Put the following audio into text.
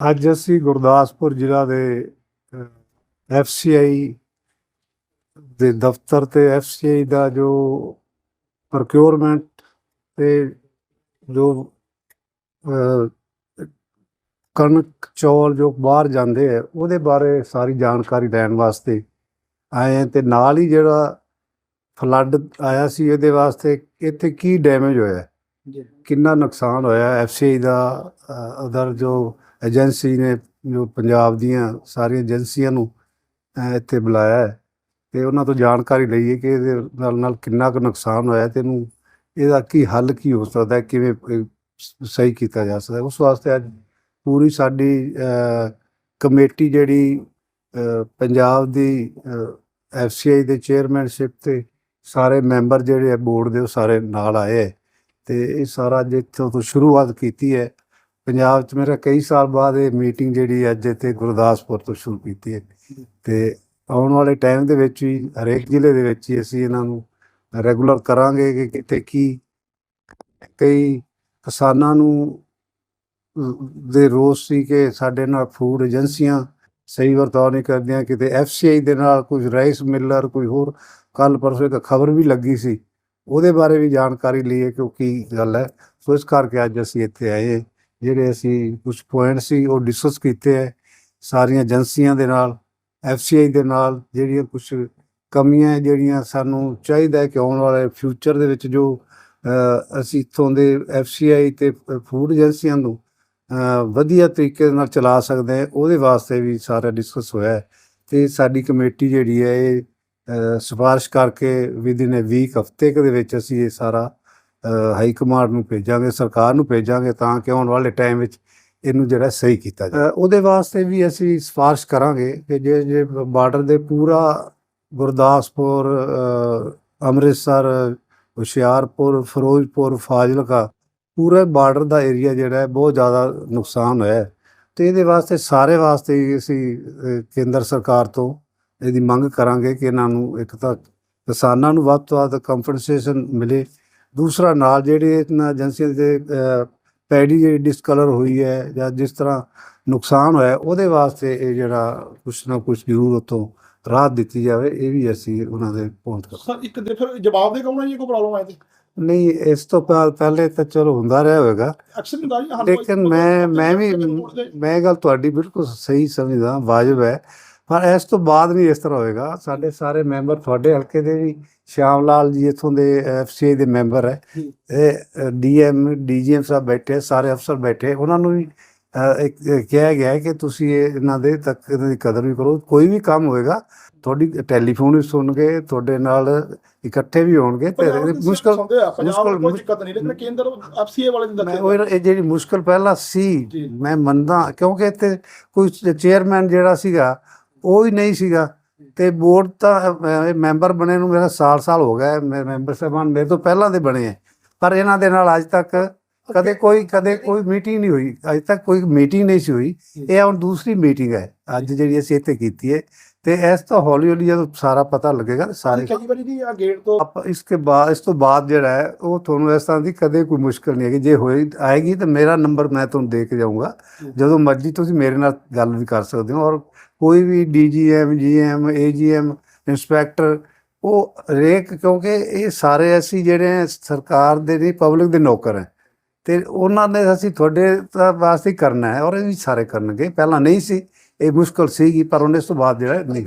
ਅੱਜ ਅਸੀਂ ਗੁਰਦਾਸਪੁਰ ਜ਼ਿਲ੍ਹਾ ਦੇ ਐਫਸੀਆਈ ਦੇ ਦਫ਼ਤਰ ਤੇ ਐਫਸੀਆਈ ਦਾ ਜੋ ਪ੍ਰੋਕਿਉਰਮੈਂਟ ਤੇ ਜੋ ਕਣਕ ਚੌਲ ਜੋ ਬਾਹਰ ਜਾਂਦੇ ਆ ਉਹਦੇ ਬਾਰੇ ਸਾਰੀ ਜਾਣਕਾਰੀ ਲੈਣ ਵਾਸਤੇ ਆਏ ਤੇ ਨਾਲ ਹੀ ਜਿਹੜਾ ਫਲੱਡ ਆਇਆ ਸੀ ਇਹਦੇ ਵਾਸਤੇ ਇੱਥੇ ਕੀ ਡੈਮੇਜ ਹੋਇਆ? ਕਿੰਨਾ ਨੁਕਸਾਨ ਹੋਇਆ ਐਫਸੀਆਈ ਦਾ ਅਦਰ ਜੋ ਏਜੰਸੀ ਨੇ ਜੋ ਪੰਜਾਬ ਦੀਆਂ ਸਾਰੀਆਂ ਏਜੰਸੀਆਂ ਨੂੰ ਇੱਥੇ ਬੁਲਾਇਆ ਹੈ। ਤੇ ਉਹਨਾਂ ਤੋਂ ਜਾਣਕਾਰੀ ਲਈਏ ਕਿ ਇਹਦੇ ਨਾਲ ਨਾਲ ਕਿੰਨਾ ਕੁ ਨੁਕਸਾਨ ਹੋਇਆ ਤੇ ਇਹਨੂੰ ਇਹਦਾ ਕੀ ਹੱਲ ਕੀ ਹੋ ਸਕਦਾ ਹੈ, ਕਿਵੇਂ ਸਹੀ ਕੀਤਾ ਜਾ ਸਕਦਾ ਉਸ ਵਾਸਤੇ ਅੱਜ ਪੂਰੀ ਸਾਡੀ ਕਮੇਟੀ ਜਿਹੜੀ ਪੰਜਾਬ ਦੀ ਐਫਸੀਆਈ ਦੇ ਚੇਅਰਮੈਨਸ਼ਿਪ ਤੇ ਸਾਰੇ ਮੈਂਬਰ ਜਿਹੜੇ ਆ ਬੋਰਡ ਦੇ ਉਹ ਸਾਰੇ ਨਾਲ ਆਏ ਹੈ। ਤੇ ਇਹ ਸਾਰਾ ਅੱਜ ਇੱਥੋਂ ਤੋਂ ਸ਼ੁਰੂਆਤ ਕੀਤੀ ਹੈ। ਪੰਜਾਬ 'ਚ ਮੇਰਾ ਕਈ ਸਾਲ ਬਾਅਦ ਇਹ ਮੀਟਿੰਗ ਜਿਹੜੀ ਅੱਜ ਇੱਥੇ ਗੁਰਦਾਸਪੁਰ ਤੋਂ ਸ਼ੁਰੂ ਕੀਤੀ ਹੈ। ਤੇ ਆਉਣ ਵਾਲੇ ਟਾਈਮ ਦੇ ਵਿੱਚ ਵੀ ਹਰੇਕ ਜ਼ਿਲ੍ਹੇ ਦੇ ਵਿੱਚ ਹੀ ਅਸੀਂ ਇਹਨਾਂ ਨੂੰ ਰੈਗੂਲਰ ਕਰਾਂਗੇ ਕਿ ਕਿਤੇ ਕੀ ਕਈ ਕਿਸਾਨਾਂ ਨੂੰ ਦੇ ਰੋਸ ਸੀ ਕਿ ਸਾਡੇ ਨਾਲ ਫੂਡ ਏਜੰਸੀਆਂ ਸਹੀ ਵਰਤਾਓ ਨਹੀਂ ਕਰਦੀਆਂ, ਕਿਤੇ ਐਫਸੀਆਈ ਦੇ ਨਾਲ ਕੁਝ ਰਾਈਸ ਮਿਲਰ ਕੋਈ ਹੋਰ ਕੱਲ ਪਰਸੋਂ ਇੱਕ ਖਬਰ ਵੀ ਲੱਗੀ ਸੀ। ਉਹਦੇ ਬਾਰੇ ਵੀ ਜਾਣਕਾਰੀ ਲਈਏ ਕਿ ਉਹ ਕੀ ਗੱਲ ਹੈ। ਸੋ ਇਸ ਕਰਕੇ ਅੱਜ ਅਸੀਂ ਇੱਥੇ ਆਏ ਜਿਹੜੇ ਅਸੀਂ ਕੁਝ ਪੁਆਇੰਟ ਸੀ ਉਹ ਡਿਸਕਸ ਕੀਤੇ ਹੈ ਸਾਰੀਆਂ ਏਜੰਸੀਆਂ ਦੇ ਨਾਲ ਐਫਸੀਆਈ ਦੇ ਨਾਲ ਜਿਹੜੀਆਂ ਕੁਝ ਕਮੀਆਂ ਜਿਹੜੀਆਂ ਸਾਨੂੰ ਚਾਹੀਦਾ ਹੈ ਕਿ ਆਉਣ ਵਾਲੇ ਫਿਊਚਰ ਦੇ ਵਿੱਚ ਜੋ ਅਸੀਂ ਇੱਥੋਂ ਦੇ ਐਫਸੀਆਈ ਤੇ ਫੂਡ ਏਜੰਸੀਆਂ ਨੂੰ ਵਧੀਆ ਤਰੀਕੇ ਨਾਲ ਚਲਾ ਸਕਦੇ ਹਾਂ ਉਹਦੇ ਵਾਸਤੇ ਵੀ ਸਾਰਾ ਡਿਸਕਸ ਹੋਇਆ ਹੈ। ਤੇ ਸਾਡੀ ਕਮੇਟੀ ਜਿਹੜੀ ਹੈ ਇਹ ਅਹ, ਸਿਫਾਰਿਸ਼ ਕਰਕੇ ਵਿਦਿਨ ਅ ਵੀਕ ਹਫ਼ਤੇ ਦੇ ਵਿੱਚ ਅਸੀਂ ਇਹ ਸਾਰਾ ਹਾਈ ਕਮਾਂਡ ਨੂੰ ਭੇਜਾਂਗੇ, ਸਰਕਾਰ ਨੂੰ ਭੇਜਾਂਗੇ ਤਾਂ ਕਿ ਆਉਣ ਵਾਲੇ ਟਾਈਮ ਵਿੱਚ ਇਹਨੂੰ ਜਿਹੜਾ ਸਹੀ ਕੀਤਾ ਜਾਵੇ। ਉਹਦੇ ਵਾਸਤੇ ਵੀ ਅਸੀਂ ਸਿਫਾਰਿਸ਼ ਕਰਾਂਗੇ ਕਿ ਜੇ ਜੇ ਬਾਰਡਰ ਦੇ ਪੂਰਾ ਗੁਰਦਾਸਪੁਰ ਅੰਮ੍ਰਿਤਸਰ, ਹੁਸ਼ਿਆਰਪੁਰ, ਫਿਰੋਜ਼ਪੁਰ, ਫਾਜ਼ਿਲਕਾ ਪੂਰੇ ਬਾਰਡਰ ਦਾ ਏਰੀਆ ਜਿਹੜਾ ਹੈ ਬਹੁਤ ਜ਼ਿਆਦਾ ਨੁਕਸਾਨ ਹੋਇਆ ਹੈ। ਤੇ ਇਹਦੇ ਵਾਸਤੇ, ਸਾਰੇ ਵਾਸਤੇ ਹੀ ਅਸੀਂ ਕੇਂਦਰ ਸਰਕਾਰ ਤੋਂ ਇਹਦੀ ਮੰਗ ਕਰਾਂਗੇ ਕਿ ਇਹਨਾਂ ਨੂੰ ਇੱਕ ਤਾਂ ਕਿਸਾਨਾਂ ਨੂੰ ਵੱਧ ਤੋਂ ਵੱਧ ਕੰਪਨਸੇਸ਼ਨ ਮਿਲੇ ਦੂਸਰਾ ਨਾਲ ਜਿਹੜੇ ਇਹਨਾਂ ਏਜੰਸੀਆਂ ਦੇ ਪੈਡੀ ਜਿਹੜੀ ਡਿਸਕਲਰ ਹੋਈ ਹੈ ਜਾਂ ਜਿਸ ਤਰ੍ਹਾਂ ਨੁਕਸਾਨ ਹੋਇਆ ਹੈ, ਉਹਦੇ ਵਾਸਤੇ ਇਹ ਜਿਹੜਾ ਕੁਛ ਨਾ ਕੁਛ ਜ਼ਰੂਰ ਉੱਥੋਂ ਰਾਹਤ ਦਿੱਤੀ ਜਾਵੇ ਇਹ ਵੀ ਅਸੀਂ ਉਹਨਾਂ ਦੇ ਪਹੁੰਚ ਕਰ ਸਰ ਇੱਕ ਦੇ ਫਿਰ ਜਵਾਬ ਦੇ ਕਹਣਾ ਜੀ? ਕੋਈ ਪ੍ਰੋਬਲਮ ਆਏ ਤੇ? ਨਹੀਂ ਇਸ ਤੋਂ ਪਹਿ- ਪਹਿਲੇ ਤਾਂ ਚਲੋ ਹੁੰਦਾ ਰਿਹਾ ਹੋਵੇਗਾ। ਜੀ ਲੇਕਿਨ ਮੈਂ ਮੈਂ ਵੀ ਮੈਂ ਗੱਲ ਤੁਹਾਡੀ ਬਿਲਕੁਲ ਸਹੀ ਸਮਝਦਾ ਵਾਜਬ ਹੈ। ਪਰ ਇਸ ਤੋਂ ਬਾਅਦ ਵੀ ਇਸ ਤਰ੍ਹਾਂ ਹੋਏਗਾ ਸਾਡੇ ਸਾਰੇ ਮੈਂਬਰ ਤੁਹਾਡੇ ਹਲਕੇ ਦੇ ਵੀ ਸ਼ਾਮ ਲਾਲ ਜੀ ਇਥੋਂ ਦੇ ਐਫਸੀਆਈ ਦੇ ਮੈਂਬਰ ਹੈ। ਇਹ ਡੀਐਮ ਡੀਜੀਐਮ ਸਾਹਿਬ ਬੈਠੇ ਸਾਰੇ ਅਫਸਰ ਬੈਠੇ ਉਹਨਾਂ ਨੂੰ ਵੀ ਕਿਹਾ ਗਿਆ ਹੈ ਕਿ ਤੁਸੀਂ ਇਹ ਇਹਨਾਂ ਦੇ ਤੱਕ ਇਹਨਾਂ ਦੀ ਕਦਰ ਵੀ ਕਰੋ ਕੋਈ ਵੀ ਕੰਮ ਹੋਏਗਾ ਤੁਹਾਡੀ ਟੈਲੀਫੋਨ ਵੀ ਸੁਣਗੇ ਤੁਹਾਡੇ ਨਾਲ ਇਕੱਠੇ ਵੀ ਹੋਣਗੇ ਤੇ ਮੁਸ਼ਕਲ ਮੁਸ਼ਕਲ ਕੋਈ ਦਿੱਕਤ ਨਹੀਂ ਲੇਕਿਨ ਕੇਂਦਰ ਐਫਸੀਏ ਵਾਲੇ ਦੀ ਮੈਂ ਉਹ ਇਹ ਜਿਹੜੀ ਮੁਸ਼ਕਲ ਪਹਿਲਾਂ ਸੀ। ਮੈਂ ਮੰਨਦਾ ਕਿਉਂਕਿ ਇੱਥੇ ਕੋਈ ਚੇਅਰਮੈਨ ਜਿਹੜਾ ਸੀਗਾ ਉਹ ਹੀ ਨਹੀਂ ਸੀਗਾ। ਤੇ ਬੋਰਡ ਤਾਂ ਅਹ, ਇਹ ਮੈਂਬਰ ਬਣੇ ਨੂੰ ਮੇਰਾ ਸਾਲ-ਸਾਲ ਹੋ ਗਿਆ ਮੈਂ ਮੈਂਬਰ ਸਾਹਿਬਾਨ ਮੇਰੇ ਤੋਂ ਪਹਿਲਾਂ ਦੇ ਬਣੇ ਹੈ। ਪਰ ਇਹਨਾਂ ਦੇ ਨਾਲ ਅੱਜ ਤੱਕ ਕਦੇ ਕੋਈ ਕਦੇ ਕੋਈ ਮੀਟਿੰਗ ਨਹੀਂ ਹੋਈ। ਅੱਜ ਤੱਕ ਕੋਈ ਮੀਟਿੰਗ ਨਹੀਂ ਸੀ ਹੋਈ। ਇਹ ਹੁਣ ਦੂਸਰੀ ਮੀਟਿੰਗ ਹੈ। ਅੱਜ ਜਿਹੜੀ ਅਸੀਂ ਇੱਥੇ ਕੀਤੀ ਹੈ। ਤੇ ਇਸ ਤੋਂ ਹੌਲੀ ਹੌਲੀ ਜਦੋਂ ਸਾਰਾ ਪਤਾ ਲੱਗੇਗਾ ਸਾਰੇ ਕਈ ਵਾਰੀ ਜੀ ਆ ਗੇਟ ਤੋਂ ਆਪ ਇਸਕੇ ਬਾਅਦ ਇਸ ਤੋਂ ਬਾਅਦ ਜਿਹੜਾ ਹੈ ਉਹ ਤੁਹਾਨੂੰ ਇਸ ਤਰ੍ਹਾਂ ਦੀ ਕਦੇ ਕੋਈ ਮੁਸ਼ਕਲ ਨਹੀਂ ਹੈਗੀ। ਜੇ ਹੋਈ ਆਏਗੀ ਤਾਂ ਮੇਰਾ ਨੰਬਰ ਮੈਂ ਤੁਹਾਨੂੰ ਦੇ ਕੇ ਜਾਊਂਗਾ। ਜਦੋਂ ਮਰਜ਼ੀ ਤੁਸੀਂ ਮੇਰੇ ਨਾਲ ਗੱਲ ਵੀ ਕਰ ਸਕਦੇ ਹੋ। ਔਰ ਕੋਈ ਵੀ ਡੀਜੀਐਮ ਜੀਐਮ ਏਜੀਐਮ ਇੰਸਪੈਕਟਰ ਉਹ ਰੇਕ ਕਿਉਂਕਿ ਇਹ ਸਾਰੇ ਅਸੀਂ ਜਿਹੜੇ ਹੈ ਸਰਕਾਰ ਦੇ ਨਹੀਂ ਪਬਲਿਕ ਦੇ ਨੌਕਰ ਹੈ। ਤੇ ਉਹਨਾਂ ਨੇ ਅਸੀਂ ਤੁਹਾਡੇ ਵਾਸਤੇ ਕਰਨਾ ਹੈ ਔਰ ਇਹ ਵੀ ਸਾਰੇ ਕਰਨਗੇ। ਪਹਿਲਾਂ ਨਹੀਂ ਸੀ। ਇਹ ਮੁਸ਼ਕਲ ਸੀਗੀ ਪਰ ਉਹਨੇ ਇਸ ਤੋਂ ਬਾਅਦ ਜਿਹੜਾ ਹੈ ਨਹੀਂ